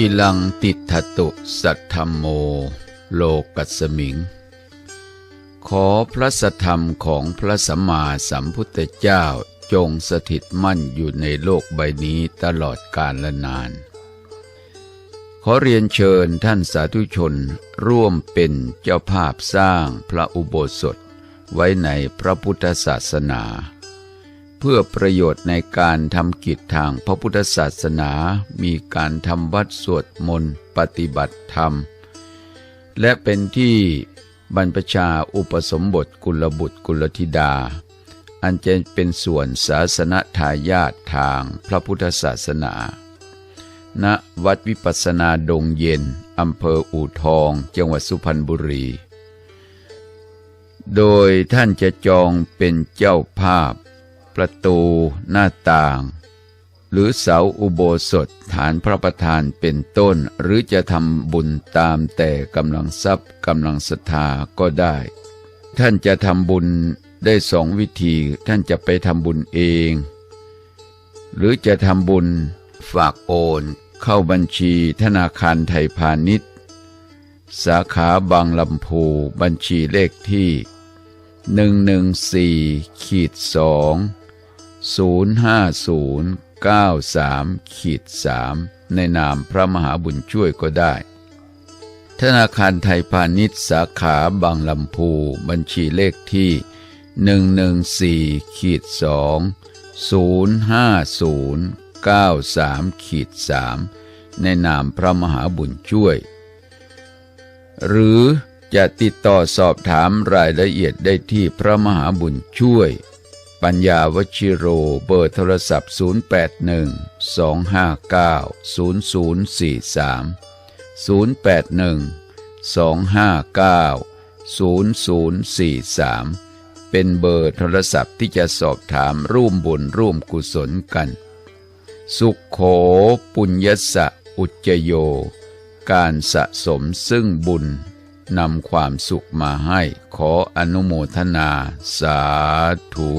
กิลังติทตุสัทธรมโม โลกัสมิง ขอพระสธรรมของพระสัมมาสัมพุทธเจ้าจงสถิตมั่นอยู่ในโลกใบนี้ตลอดกาลละนาน ขอเรียนเชิญท่านสาธุชนร่วมเป็นเจ้าภาพสร้างพระอุโบสถไว้ในพระพุทธศาสนา เพื่อประโยชน์ในการทำกิจทางพระพุทธศาสนา มีการทำวัดสวดมนต์ปฏิบัติธรรม และเป็นที่บรรพชาอุปสมบทกุลบุตรกุลธิดา อันจะเป็นส่วนศาสนทายาททางพระพุทธศาสนา ณ วัดวิปัสสนาดงเย็น อำเภออู่ทอง จังหวัดสุพรรณบุรี โดยท่านจะจองเป็นเจ้าภาพ ประตู หน้าต่าง หรือเสาอุโบสถฐานพระประธานเป็นต้น หรือจะทำบุญตามแต่กำลังทรัพย์กำลังศรัทธาก็ได้ ท่านจะทำบุญได้สองวิธี ท่านจะไปทำบุญเอง หรือจะทำบุญฝากโอน เข้าบัญชีธนาคารไทยพาณิชย์ สาขาบางลำพูบัญชีเลขที่หนึ่งหนึ่งสี่ขีดส องศูนย์ห้าศูนย์เก้าสามขีดสามในนามพระมหาบุญช่วยก็ได้ ธนาคารไทยพาณิชย์สาขาบางลำพู บัญชีเลขที่หนึ่งหนึ่งสี่ขีดสองศูนย์ห้าศูนย์เก้าสามขีดสามในนามพระมหาบุญช่วย หรือจะติดต่อสอบถามรายละเอียดได้ที่พระมหาบุญช่วย ปัญญาวชิโรเบอร์โทรศัพท์ 0812590043 0812590043 เป็นเบอร์โทรศัพท์ที่จะสอบถามร่วมบุญร่วมกุศลกัน สุขโขปุญญสะอุจโย การสะสมซึ่งบุญ นำความสุขมาให้ขออนุโมทนา สาธุ